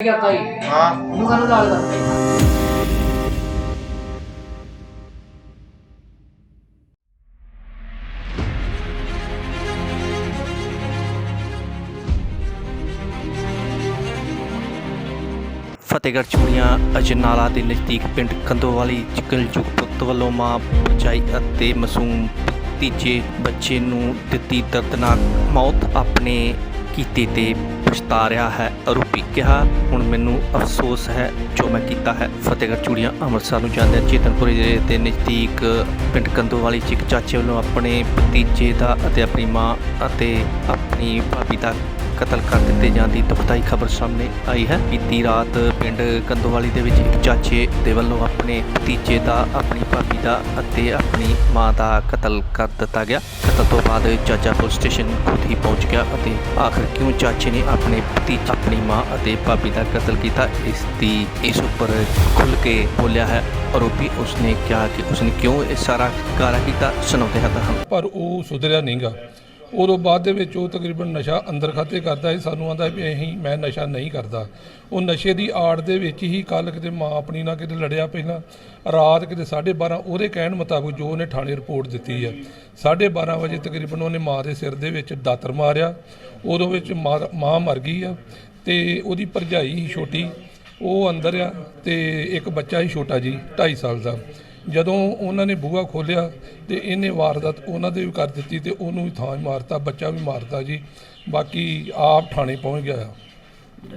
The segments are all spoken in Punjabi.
ਕਰਤਾ ਜੀ ਹਾਂ ਉਹਨੂੰ ਕਾਹਨੂੰ ਲਾਲ ਕਰਤਾ ਜੀ ਫਤਿਹਗੜ੍ਹ ਚੂੜੀਆਂ ਅਜਨਾਲਾ ਦੇ ਨਜ਼ਦੀਕ ਪਿੰਡ ਕੰਦੋਵਾਲੀ ਚਕਲਜੁਗ ਪੁੱਤ ਵੱਲੋਂ ਮਾਂ ਬਚਾਈ ਅਤੇ ਮਾਸੂਮ ਤੀਜੇ ਬੱਚੇ ਨੂੰ ਦਿੱਤੀ ਦਰਦਨਾਕ ਮੌਤ ਆਪਣੇ ਕੀਤੇ ਤੇ ਪਛਤਾ ਰਿਹਾ ਹੈ। ਆਰੋਪੀ ਕਿਹਾ, ਹੁਣ ਮੈਨੂੰ ਅਫਸੋਸ ਹੈ ਜੋ ਮੈਂ ਕੀਤਾ ਹੈ। ਫਤਿਹਗੜ੍ਹ ਚੂੜੀਆਂ, ਅੰਮ੍ਰਿਤਸਰ ਨੂੰ ਜਾਂਦੇ ਚੇਤਨਪੁਰ ਜ਼ਿਲ੍ਹੇ ਦੇ ਨਜ਼ਦੀਕ ਪਿੰਡ ਕੰਦੋਵਾਲੀ ਚ ਇੱਕ ਚਾਚੇ ਵੱਲੋਂ ਆਪਣੇ ਭਤੀਜੇ ਦਾ ਅਤੇ ਆਪਣੀ ਮਾਂ ਅਤੇ ਆਪਣੀ ਭਾਬੀ ਦਾ ਕਤਲ ਕਰ ਦਿੱਤੇ ਜਾਣ ਦੀ ਦੁਖਦਾਈ ਖਬਰ ਸਾਹਮਣੇ ਆਈ ਹੈ। ਬੀਤੀ ਰਾਤ ਪਿੰਡ ਕੰਦੋਵਾਲੀ ਦੇ ਵਿੱਚ ਇੱਕ ਚਾਚੇ ਦੇ ਵੱਲੋਂ ਆਪਣੇ ਭਤੀਜੇ ਦਾ, ਆਪਣੀ ਭਾਬੀ ਦਾ ਅਤੇ ਆਪਣੀ ਮਾਂ ਦਾ ਕਤਲ ਕਰ ਦਿੱਤਾ ਗਿਆ। ਕਤਲ ਤੋਂ ਬਾਅਦ ਚਾਚਾ ਪੁਲਿਸ ਸਟੇਸ਼ਨ ਖੁਦ ਹੀ ਪਹੁੰਚ ਗਿਆ ਅਤੇ ਆਖਰ ਕਿਉਂ ਚਾਚੇ ਨੇ ਆਪਣੇ ਭਤੀਜਾ, ਆਪਣੀ ਮਾਂ ਅਤੇ ਭਾਬੀ ਦਾ ਕਤਲ ਕੀਤਾ, ਇਸ ਦੀ, ਇਸ ਉੱਪਰ ਖੁੱਲ ਕੇ ਬੋਲਿਆ ਹੈ ਆਰੋਪੀ ਉਸਨੇ ਕਿਹਾ ਕਿ ਉਸਨੇ ਕਿਉਂ ਇਹ ਸਾਰਾ ਕਾਰਾ ਕੀਤਾ, ਸੁਣਾਉਂਦੇ ਹਾਂ ਪਰ ਉਹ ਸੁਧਰਿਆ ਨਹੀਂਗਾ ਉਦੋਂ ਬਾਅਦ ਦੇ ਵਿੱਚ ਉਹ ਤਕਰੀਬਨ ਨਸ਼ਾ ਅੰਦਰ ਖਾਤੇ ਕਰਦਾ ਸੀ। ਸਾਨੂੰ ਆਂਦਾ ਵੀ ਅਸੀਂ, ਮੈਂ ਨਸ਼ਾ ਨਹੀਂ ਕਰਦਾ। ਉਹ ਨਸ਼ੇ ਦੀ ਆੜ ਦੇ ਵਿੱਚ ਹੀ ਕੱਲ ਕਿਤੇ ਮਾਂ ਆਪਣੀ ਨਾਲ ਕਿਤੇ ਲੜਿਆ ਪਹਿਲਾਂ, ਰਾਤ ਕਿਤੇ 12:30 ਉਹਦੇ ਕਹਿਣ ਮੁਤਾਬਕ ਜੋ ਉਹਨੇ ਥਾਣੇ ਰਿਪੋਰਟ ਦਿੱਤੀ ਆ। 12:30 ਵਜੇ ਤਕਰੀਬਨ ਉਹਨੇ ਮਾਂ ਦੇ ਸਿਰ ਦੇ ਵਿੱਚ ਦਾਤਰ ਮਾਰਿਆ। ਉਦੋਂ ਵਿੱਚ ਮਾਂ- ਮਾਂ ਮਰ ਗਈ ਆ ਤੇ ਉਹਦੀ ਭਰਜਾਈ ਸੀ ਛੋਟੀ, ਉਹ ਅੰਦਰ ਆ ਤੇ ਇੱਕ ਬੱਚਾ ਹੀ ਛੋਟਾ ਜੀ 2.5 ਸਾਲ ਦਾ। ਜਦੋਂ ਉਹਨਾਂ ਨੇ ਬੂਹਾ ਖੋਲਿਆ ਤੇ ਇਹਨੇ ਵਾਰਦਾਤ ਉਹਨਾਂ ਦੇ ਵੀ ਕਰ ਦਿੱਤੀ ਤੇ ਉਹਨੂੰ ਵੀ ਥਾਂ ਹੀ ਮਾਰਤਾ, ਬੱਚਾ ਵੀ ਮਾਰਤਾ ਜੀ। ਬਾਕੀ ਆਪ ਥਾਣੇ ਪਹੁੰਚ ਗਿਆ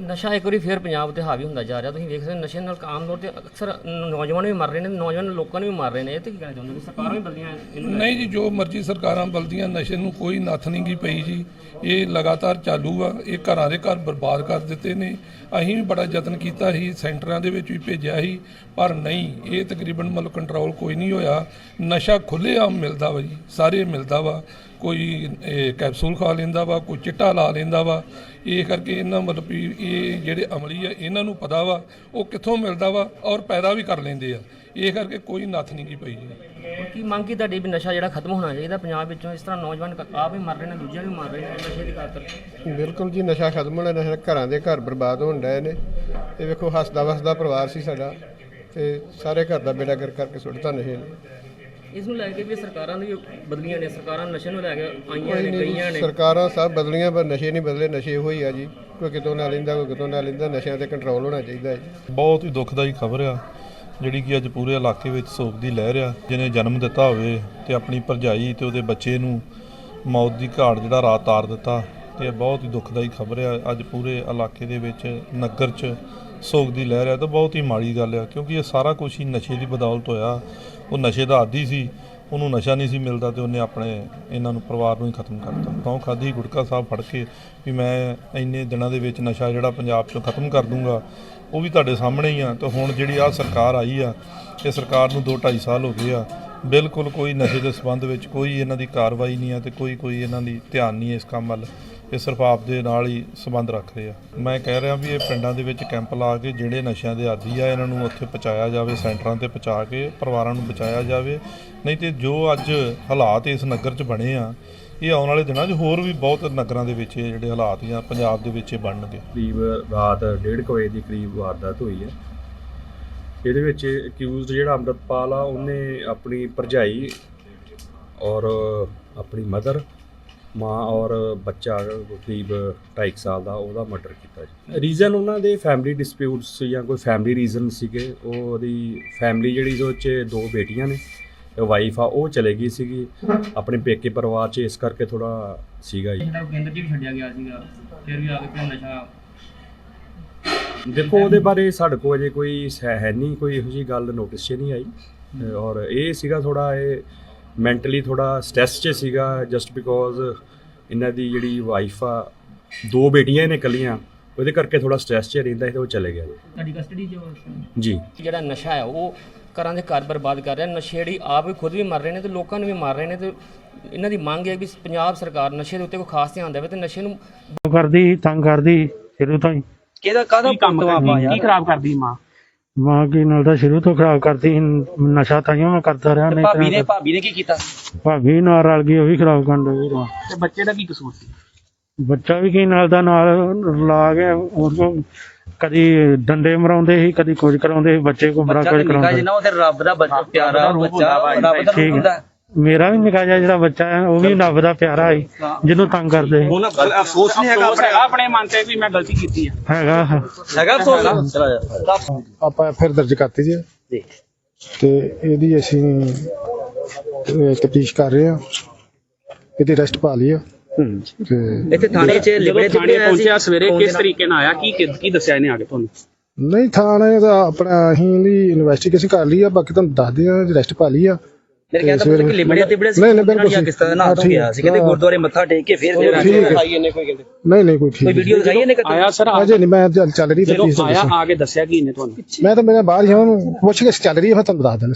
ਨਸ਼ਾ ਇੱਕ ਵਾਰੀ ਫੇਰ ਪੰਜਾਬ ਤੇ ਹਾਵੀ ਹੁੰਦਾ ਜਾ ਰਿਹਾ। ਤੁਸੀਂ ਵੇਖ ਸਕਦੇ ਹੋ ਨਸ਼ੇ ਨਾਲ ਆਮ ਤੌਰ ਤੇ ਅਕਸਰ ਨੌਜਵਾਨ ਵੀ ਮਰ ਰਹੇ ਨੇ, ਨੌਜਵਾਨ ਲੋਕਾਂ ਨੂੰ ਵੀ ਮਾਰ ਰਹੇ ਨੇ। ਇਹ ਤੇ ਕੀ ਕਹਿਣਾ ਚਾਹੁੰਦੇ ਸਰਕਾਰਾਂ ਵੀ ਬਦਲੀਆਂ ਨਹੀਂ ਜੀ, ਜੋ ਮਰਜ਼ੀ ਸਰਕਾਰਾਂ ਬਲਦੀਆਂ, ਨਸ਼ੇ ਨੂੰ ਕੋਈ ਨੱਥ ਨਹੀਂ ਗੀ ਪਈ ਜੀ। ਇਹ ਲਗਾਤਾਰ ਚਾਲੂ ਆ, ਇਹ ਘਰਾਂ ਦੇ ਘਰ ਬਰਬਾਦ ਕਰ ਦਿੱਤੇ ਨੇ। ਅਸੀਂ ਵੀ ਬੜਾ ਯਤਨ ਕੀਤਾ ਸੀ, ਸੈਂਟਰਾਂ ਦੇ ਵਿੱਚ ਵੀ ਭੇਜਿਆ ਸੀ, ਪਰ ਨਹੀਂ, ਇਹ ਤਕਰੀਬਨ ਮਤਲਬ ਕੰਟਰੋਲ ਕੋਈ ਨਹੀਂ ਹੋਇਆ। ਨਸ਼ਾ ਖੁੱਲ੍ਹੇਆਮ ਮਿਲਦਾ ਵਾ ਜੀ, ਸਾਰੇ ਮਿਲਦਾ ਵਾ। ਕੋਈ ਇਹ, ਕੈਪਸੂਲ ਖਾ ਲੈਂਦਾ ਵਾ ਕੋਈ ਚਿੱਟਾ ਲਾ ਲੈਂਦਾ ਵਾ ਇਹ ਕਰਕੇ ਇਹਨਾਂ ਮਤਲਬ ਵੀ ਇਹ ਜਿਹੜੇ ਅਮਲੀ ਆ ਇਹਨਾਂ ਨੂੰ ਪਤਾ ਵਾ ਉਹ ਕਿੱਥੋਂ ਮਿਲਦਾ ਵਾ ਔਰ ਪੈਦਾ ਵੀ ਕਰ ਲੈਂਦੇ ਆ। ਇਹ ਕਰਕੇ ਕੋਈ ਨੱਥ ਨਹੀਂ ਗੀ ਪਈ ਜੀ। ਕੀ ਮੰਗ ਕੀ ਤੁਹਾਡੀ ਵੀ ਨਸ਼ਾ ਜਿਹੜਾ ਖਤਮ ਹੋਣਾ ਚਾਹੀਦਾ ਪੰਜਾਬ ਵਿੱਚੋਂ? ਇਸ ਤਰ੍ਹਾਂ ਨੌਜਵਾਨ ਕ- ਆਪ ਵੀ ਮਰ ਰਹੇ ਨੇ ਦੂਜਿਆਂ ਵੀ ਮਰ ਰਹੇ ਨੇ ਨਸ਼ੇ ਦੀ ਖਾਤਰ। ਬਿਲਕੁਲ ਜੀ ਨਸ਼ਾ ਖਤਮ ਹੋਣਾ ਨਸ਼ਾ ਘਰਾਂ ਦੇ ਘਰ ਬਰਬਾਦ ਹੋਣ ਡਏ ਨੇ। ਤੇ ਵੇਖੋ ਹੱਸਦਾ ਵਸਦਾ ਪਰਿਵਾਰ ਸੀ ਸਾਡਾ ਤੇ ਸਾਰੇ ਘਰ ਦਾ ਬੇੜਾ ਗਰ ਕਰਕੇ ਸੁੱਟਤਾ ਨਸ਼ੇ ਨੇ। ਇਸ ਨੂੰ ਲੈ ਕੇ ਵੀ ਸਰਕਾਰਾਂ ਦੀ ਬਦਲੀਆਂ ਨੇ ਸਰਕਾਰਾਂ ਨਸ਼ੇ ਨੂੰ ਲੈ ਕੇ ਆਈਆਂ ਨੇ ਜੀ, ਨੇ। ਸਰਕਾਰਾਂ ਸਭ ਬਦਲੀਆਂ ਪਰ ਨਸ਼ੇ ਨਹੀਂ ਬਦਲੇ ਨਸ਼ੇ ਹੋਈ ਆ ਜੀ। ਕੋਈ ਕਿਤੋਂ ਨਾ ਲੈਂਦਾ ਕੋਈ ਕਿਤੋਂ ਨਾ ਲੈਂਦਾ ਨਸ਼ਿਆਂ ਤੇ ਕੰਟਰੋਲ ਹੋਣਾ ਚਾਹੀਦਾ ਹੈ ਬਹੁਤ ਹੀ ਦੁਖਦਾਈ ਖਬਰ ਆ ਜਿਹੜੀ ਕਿ ਅੱਜ ਪੂਰੇ ਇਲਾਕੇ ਵਿੱਚ ਸੋਗ ਦੀ ਲਹਿਰ ਆ। ਜਿਹਨੇ ਜਨਮ ਦਿੱਤਾ ਹੋਵੇ ਤੇ ਆਪਣੀ ਭਰਜਾਈ ਤੇ ਉਹਦੇ ਬੱਚੇ ਨੂੰ ਮੌਤ ਦੀ ਘਾਟ ਜਿਹੜਾ ਰਾਤ ਤਾਰ ਦਿੱਤਾ ਤੇ ਇਹ ਬਹੁਤ ਹੀ ਦੁਖਦਾਈ ਖਬਰ ਆ। ਅੱਜ ਪੂਰੇ ਇਲਾਕੇ ਦੇ ਵਿੱਚ ਨਗਰ 'ਚ ਸੋਗ ਦੀ ਲਹਿਰ ਆ ਤਾਂ ਬਹੁਤ ਹੀ ਮਾੜੀ ਗੱਲ ਆ ਕਿਉਂਕਿ ਇਹ ਸਾਰਾ ਕੁਝ ਹੀ ਨਸ਼ੇ ਦੀ ਬਦੌਲਤ ਹੋਇਆ। ਉਹ ਨਸ਼ੇ ਦਾ ਆਦੀ ਸੀ, ਉਹਨੂੰ ਨਸ਼ਾ ਨਹੀਂ ਸੀ ਮਿਲਦਾ ਤੇ ਉਹਨੇ ਆਪਣੇ ਇਹਨਾਂ ਨੂੰ ਪਰਿਵਾਰ ਨੂੰ ਹੀ ਖਤਮ ਕਰਤਾ। ਸਹੁੰ ਖਾਦੀ ਗੁਟਕਾ ਸਾਹਿਬ ਫੜ ਕੇ ਵੀ ਮੈਂ ਇੰਨੇ ਦਿਨਾਂ ਦੇ ਵਿੱਚ ਨਸ਼ਾ ਜਿਹੜਾ ਪੰਜਾਬ 'ਚੋਂ ਖਤਮ ਕਰ ਦੂੰਗਾ, ਉਹ ਵੀ ਤੁਹਾਡੇ ਸਾਹਮਣੇ ਹੀ ਆ। ਤੇ ਹੁਣ ਜਿਹੜੀ ਆ ਸਰਕਾਰ ਆਈ ਆ, ਇਹ ਸਰਕਾਰ ਨੂੰ 2 2.5 ਸਾਲ ਹੋ ਗਏ ਆ। ਬਿਲਕੁਲ ਕੋਈ ਨਸ਼ੇ ਦੇ ਸੰਬੰਧ ਵਿੱਚ ਕੋਈ ਇਹਨਾਂ ਦੀ ਕਾਰਵਾਈ ਨਹੀਂ ਆ ਤੇ ਕੋਈ ਕੋਈ ਇਹਨਾਂ ਦੀ ਧਿਆਨ ਨਹੀਂ ਇਸ ਕੰਮ ਵੱਲ। ਇਹ ਸਿਰਫ ਆਪ ਦੇ ਨਾਲ ਹੀ ਸੰਬੰਧ ਰੱਖ ਰਹੇ ਆ। ਮੈਂ ਕਹਿ ਰਿਹਾ ਵੀ ਇਹ ਪਿੰਡਾਂ ਦੇ ਵਿੱਚ ਕੈਂਪ ਲਾ ਕੇ ਜਿਹੜੇ ਨਸ਼ਿਆਂ ਦੇ ਆਦੀ ਆ, ਇਹਨਾਂ ਨੂੰ ਉੱਥੇ ਪਹੁੰਚਾਇਆ ਜਾਵੇ, ਸੈਂਟਰਾਂ ਤੇ ਪਹੁੰਚਾ ਕੇ ਪਰਿਵਾਰਾਂ ਨੂੰ ਬਚਾਇਆ ਜਾਵੇ। ਨਹੀਂ ਤੇ ਜੋ ਅੱਜ ਹਾਲਾਤ ਇਸ ਨਗਰ 'ਚ ਬਣੇ ਆ, ਇਹ ਆਉਣ ਵਾਲੇ ਦਿਨਾਂ 'ਚ ਹੋਰ ਵੀ ਬਹੁਤ ਨਗਰਾਂ ਦੇ ਵਿੱਚ ਜਿਹੜੇ ਹਾਲਾਤ ਆ, ਪੰਜਾਬ ਦੇ ਵਿੱਚ ਬਣਨਗੇ। ਕਰੀਬ ਰਾਤ 1:30 ਵਜੇ ਦੀ ਕਰੀਬ ਵਾਰਦਾਤ ਹੋਈ ਹੈ। ਇਹਦੇ ਵਿੱਚ ਅਕਿਊਜ਼ਡ ਜਿਹੜਾ ਅੰਮ੍ਰਿਤਪਾਲ ਆ, ਉਹਨੇ ਆਪਣੀ ਭਰਜਾਈ ਔਰ ਆਪਣੀ ਮਦਰ ਮਾਂ ਔਰ ਬੱਚਾ ਕਰੀਬ 2.5 ਸਾਲ ਦਾ ਉਹਦਾ ਮਰਡਰ ਕੀਤਾ ਜੀ। ਰੀਜ਼ਨ ਉਹਨਾਂ ਦੇ ਫੈਮਿਲੀ ਡਿਸਪਿਊਟਸ ਜਾਂ ਕੋਈ ਫੈਮਿਲੀ ਰੀਜ਼ਨ ਸੀਗੇ ਉਹ ਉਹਦੀ ਫੈਮਿਲੀ ਜਿਹੜੀ ਉਹਦੇ 'ਚ ਦੋ ਬੇਟੀਆਂ ਨੇ ਵਾਈਫ ਆ ਉਹ ਚਲੇ ਗਈ ਸੀਗੀ। ਆਪਣੇ ਪੇਕੇ ਪਰਿਵਾਰ 'ਚ ਇਸ ਕਰਕੇ ਥੋੜਾ ਸੀਗਾ ਜੀ। ਜਿਹੜਾ ਕੇਂਦਰ 'ਚ ਵੀ ਛੱਡਿਆ ਗਿਆ ਸੀਗਾ ਫਿਰ ਵੀ ਆ ਕੇ ਫਿਰ ਨਸ਼ਾ ਦੇਖੋ ਉਹਦੇ ਬਾਰੇ ਸਾਡੇ ਕੋਲ ਅਜੇ ਕੋਈ ਹੈ ਨਹੀਂ ਕੋਈ ਇਹੋ ਜੀ ਗੱਲ ਨੋਟਿਸ 'ਚ ਨਹੀਂ ਆਈ। ਔਰ ਇਹ ਸੀਗਾ ਥੋੜਾ ਇਹ ਮੈਂਟਲੀ ਥੋੜਾ ਸਟ੍ਰੈਸ 'ਚ ਸੀਗਾ ਜਸਟ ਬਿਕੋਜ਼ ਇਹਨਾਂ ਦੀ ਜਿਹੜੀ ਵਾਈਫ ਆ ਦੋ ਬੇਟੀਆਂ ਨੇ ਕੱਲੀਆਂ ਉਹਦੇ ਕਰਕੇ ਥੋੜਾ ਸਟ੍ਰੈਸ 'ਚ ਰਹਿੰਦਾ ਸੀ ਤੇ ਉਹ ਚਲੇ ਗਿਆ ਤੁਹਾਡੀ ਕਸਟਡੀ 'ਚ ਜੀ। ਜਿਹੜਾ ਨਸ਼ਾ ਹੈ ਉਹ ਘਰਾਂ ਦੇ ਘਰ ਬਰਬਾਦ ਕਰ ਰਿਹਾ ਨਸ਼ੇੜੀ ਆਪ ਵੀ ਖੁਦ ਵੀ ਮਰ ਰਹੇ ਨੇ ਤੇ ਲੋਕਾਂ ਨੂੰ ਵੀ ਮਾਰ ਰਹੇ ਨੇ ਤੇ ਇਹਨਾਂ ਦੀ ਮੰਗ ਹੈ ਵੀ ਪੰਜਾਬ ਸਰਕਾਰ ਨਸ਼ੇ ਦੇ ਉੱਤੇ ਕੋਈ ਖਾਸ ਧਿਆਨ ਦੇਵੇ ਤੇ ਨਸ਼ੇ ਨੂੰ ਕਰਦੀ ਤੰਗ ਕਰਦੀ ਸ਼ੁਰੂ ਤੋਂ ਹੀ। ਕਿਹਦਾ ਕਾਹਦਾ ਕੰਮ ਕਰਦੀ? ਕੀ ਖਰਾਬ ਕਰਦੀ ਮਾਂ? ਮਾਂ ਕੀ ਨਾਲ ਤਾਂ ਸ਼ੁਰੂ ਤੋਂ ਖਰਾਬ ਕਰਦੀ ਸੀ। ਨਸ਼ਾ ਤਾਈਓ ਮੈਂ ਕਰਦਾ ਰਿਹਾ ਨਹੀਂ ਭਾਬੀ ਨੇ ਤਾਂ ਭਾਬੀ ਨੇ ਕੀ ਕੀਤਾ ਭਾਬੀ ਨਾਲ ਰਲ ਗਈ ਉਹ ਵੀ ਖਰਾਬ ਕਰਨ ਲੱਗੀ ਰਹਾ ਤੇ ਬੱਚੇ ਦਾ ਕੀ ਕਸੂਰ ਸੀ ਬੱਚਾ ਵੀ ਕੀ ਨਾਲ ਦਾ ਨਾਲ ਲਾ ਕੇ ਉਹ ਕਦੀ ਡੰਡੇ ਮਰਾਉਂਦੇ ਸੀ ਕਦੀ ਕੁਝ ਕਰਾਉਂਦੇ ਸੀ ਬੱਚੇ ਕੋ ਬੜਾ ਕੁਝ ਕਰਾਉਂਦੇ ਉਹ ਤੇ ਰੱਬ ਦਾ ਬੱਚਾ ਪਿਆਰਾ ਬੱਚਾ ਰੱਬ ਦਾ ਠੀਕ ਹੈ। ਮੇਰਾ ਵੀ ਨਿੱਕਾ ਜਿਹਾ ਜਿਹੜਾ ਬੱਚਾ ਹੈ ਉਹ ਵੀ ਰੱਬ ਦਾ ਪਿਆਰਾ ਹੈ ਜਿਹਨੂੰ ਤੰਗ ਕਰਦੇ ਸੀ। ਅਫਸੋਸ ਨਹੀਂ ਹੈਗਾ ਆਪਣੇ ਮਨ ਤੇ ਵੀ ਮੈਂ ਗਲਤੀ ਕੀਤੀ ਹੈ। ਹੈਗਾ ਹੈਗਾ ਅਫਸੋਸ? ਆਪਾਂ ਫਿਰ ਦਰਜ ਕਰਤੀ ਜੀ। ਤੇ ਇਹਦੀ ਅਸੀਂ ਤਫਤੀਸ਼ ਕਰ ਰਹੇ ਹਾਂ। ਇਹਦੀ ਅਰੈਸਟ ਪਾ ਲਈ ਆ। ਤੇ ਇੱਥੇ ਥਾਣੇ 'ਚ ਲਿਬੜੇ ਥਾਣੇ ਪਹੁੰਚਿਆ ਸਵੇਰੇ ਕਿਸ ਤਰੀਕੇ ਨਾਲ ਆਇਆ? ਕੀ ਕੀ ਦੱਸਿਆ ਇਹਨੇ ਆ ਕੇ ਤੁਹਾਨੂੰ? ਨਹੀਂ ਥਾਣੇ ਦਾ ਆਪਣਾ ਅਸੀਂ ਇਹਦੀ ਇਨਵੈਸਟੀਗੇਸ਼ਨ ਕਰ ਲਈ ਆ। ਬਾਕੀ ਤੁਹਾਨੂੰ ਦੱਸਦੇ ਆ ਅਰੈਸਟ ਪਾ ਲਈ ਆ। ਮੇਰੇ ਕਹਿੰਦਾ ਪੁੱਤ ਕਿ ਲਿਬੜੇ ਤਿਬੜੇ ਸੀ ਨਹੀਂ ਨਹੀਂ ਬਿਲਕੁਲ ਕਿਸ ਤਰ੍ਹਾਂ ਨਾ ਤੋਂ ਗਿਆ ਸੀ ਕਹਿੰਦੇ ਗੁਰਦੁਆਰੇ ਮੱਥਾ ਟੇਕ ਕੇ ਫਿਰ ਫਿਰ ਹੈ। ਆਈ ਇਹਨੇ ਕੋਈ ਕਹਿੰਦੇ? ਨਹੀਂ ਨਹੀਂ ਕੋਈ ਠੀਕ ਕੋਈ ਵੀਡੀਓ ਦਿਖਾਈ ਇਹਨੇ ਆਇਆ ਸਰ ਅਜੇ ਨਹੀਂ ਮੈਂ ਚੱਲ ਰਹੀ ਜਦੋਂ ਤਫਤੀਸ਼ ਆਇਆ ਆ ਕੇ ਦੱਸਿਆ ਕੀ ਇਹਨੇ ਤੁਹਾਨੂੰ? ਮੈਂ ਤਾਂ ਮੇਰਾ ਬਾਹਰ ਹੀ ਹਾਂ ਪੁੱਛ ਕੇ ਚੱਲ ਰਹੀ ਹੈ ਮੈਂ ਤੁਹਾਨੂੰ ਦੱਸ ਦਿੰਦਾ